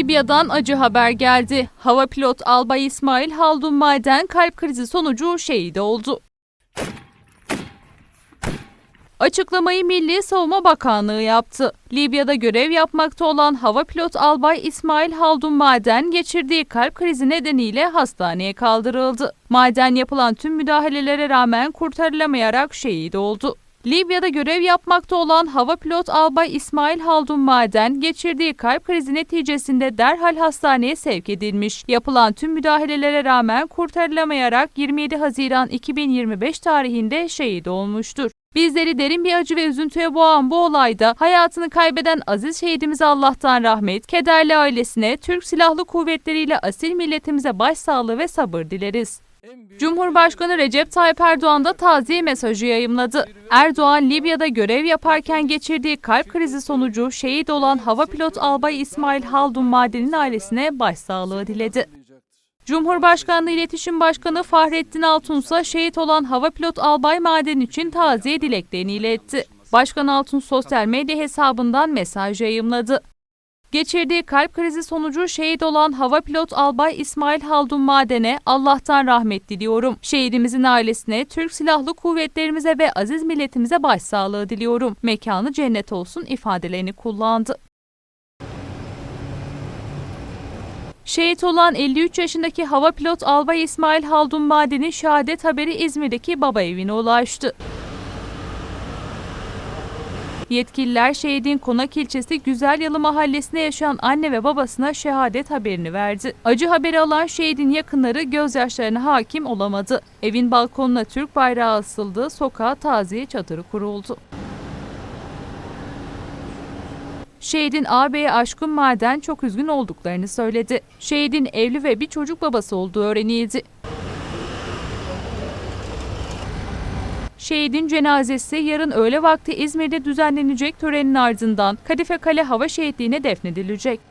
Libya'dan acı haber geldi. Hava pilot Albay İsmail Haldun Maden kalp krizi sonucu şehit oldu. Açıklamayı Milli Savunma Bakanlığı yaptı. Libya'da görev yapmakta olan hava pilot Albay İsmail Haldun Maden geçirdiği kalp krizi nedeniyle hastaneye kaldırıldı. Maden yapılan tüm müdahalelere rağmen kurtarılamayarak şehit oldu. Libya'da görev yapmakta olan hava pilot Albay İsmail Haldun Maden geçirdiği kalp krizi neticesinde derhal hastaneye sevk edilmiş. Yapılan tüm müdahalelere rağmen kurtarılamayarak 27 Haziran 2025 tarihinde şehit olmuştur. Bizleri derin bir acı ve üzüntüye boğan bu olayda hayatını kaybeden aziz şehidimize Allah'tan rahmet, kederli ailesine, Türk Silahlı Kuvvetleri ile asil milletimize başsağlığı ve sabır dileriz. Cumhurbaşkanı Recep Tayyip Erdoğan da taziye mesajı yayımladı. Erdoğan, Libya'da görev yaparken geçirdiği kalp krizi sonucu şehit olan hava pilot Albay İsmail Haldun Maden'in ailesine başsağlığı diledi. Cumhurbaşkanlığı İletişim Başkanı Fahrettin Altun ise şehit olan hava pilot Albay Maden için taziye dileklerini iletti. Başkan Altun sosyal medya hesabından mesaj yayımladı. Geçirdiği kalp krizi sonucu şehit olan hava pilot Albay İsmail Haldun Maden'e Allah'tan rahmet diliyorum. Şehidimizin ailesine, Türk Silahlı Kuvvetlerimize ve aziz milletimize başsağlığı diliyorum. Mekanı cennet olsun ifadelerini kullandı. Şehit olan 53 yaşındaki hava pilot Albay İsmail Haldun Maden'in şehadet haberi İzmir'deki baba evine ulaştı. Yetkililer şehidin Konak ilçesi Güzelyalı mahallesinde yaşayan anne ve babasına şehadet haberini verdi. Acı haberi alan şehidin yakınları gözyaşlarına hakim olamadı. Evin balkonuna Türk bayrağı asıldı, sokağa taziye çadırı kuruldu. Şehidin ağabeyi Aşkın Maden çok üzgün olduklarını söyledi. Şehidin evli ve bir çocuk babası olduğu öğrenildi. Şehidin cenazesi yarın öğle vakti İzmir'de düzenlenecek törenin ardından Kadife Kale Hava Şehitliği'ne defnedilecek.